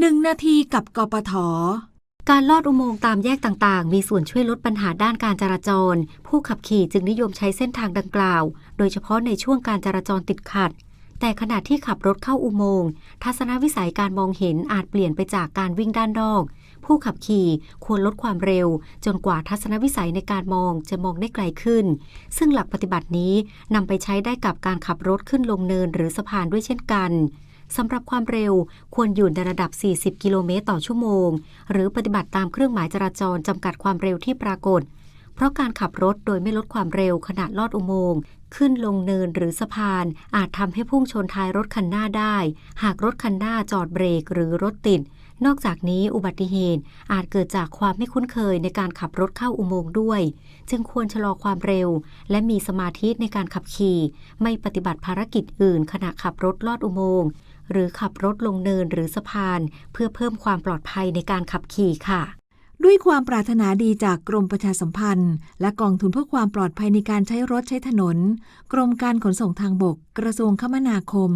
1นาทีกับกปท การลอดอุโมงค์ตามแยกต่างๆ มีส่วนช่วยลดปัญหาด้านการจราจร ผู้ขับขี่จึงนิยมใช้เส้นทางดังกล่าว โดยเฉพาะในช่วงการจราจรติดขัด แต่ขณะที่ขับรถเข้าอุโมงค์ทัศนวิสัยการมองเห็นอาจเปลี่ยนไปจากการวิ่งด้านนอก ผู้ขับขี่ควรลดความเร็ว จนกว่าทัศนวิสัยในการมองจะมองได้ไกลขึ้น ซึ่งหลักปฏิบัตินี้นำไปใช้ได้กับการขับรถขึ้นลงเนินหรือสะพานด้วยเช่นกัน สำหรับความเร็วควรอยู่ในระดับ 40 กิโลเมตรต่อชั่วโมง หรือปฏิบัติตามเครื่องหมายจราจรจำกัดความเร็วที่ปรากฏ เพราะการขับรถโดยไม่ลดความเร็วขณะลอดอุโมงค์ขึ้นลงเนินหรือสะพาน อาจทำให้พุ่งชนท้ายรถคันหน้าได้ หากรถคันหน้าจอดเบรกหรือรถติด นอกจากนี้อุบัติเหตุอาจเกิดจากความไม่คุ้นเคยในการขับรถเข้าอุโมงค์ด้วย จึงควรชะลอความเร็ว และมีสมาธิในการขับขี่ ไม่ปฏิบัติภารกิจอื่น ขณะขับรถลอดอุโมงค์หรือขับรถลงเนินหรือสะพาน เพื่อเพิ่มความปลอดภัยในการขับขี่ค่ะ ด้วยความปรารถนาดีจากกรมประชาสัมพันธ์ และกองทุนเพื่อความปลอดภัยในการใช้รถใช้ถนน กรมการขนส่งทางบก กระทรวงคมนาคม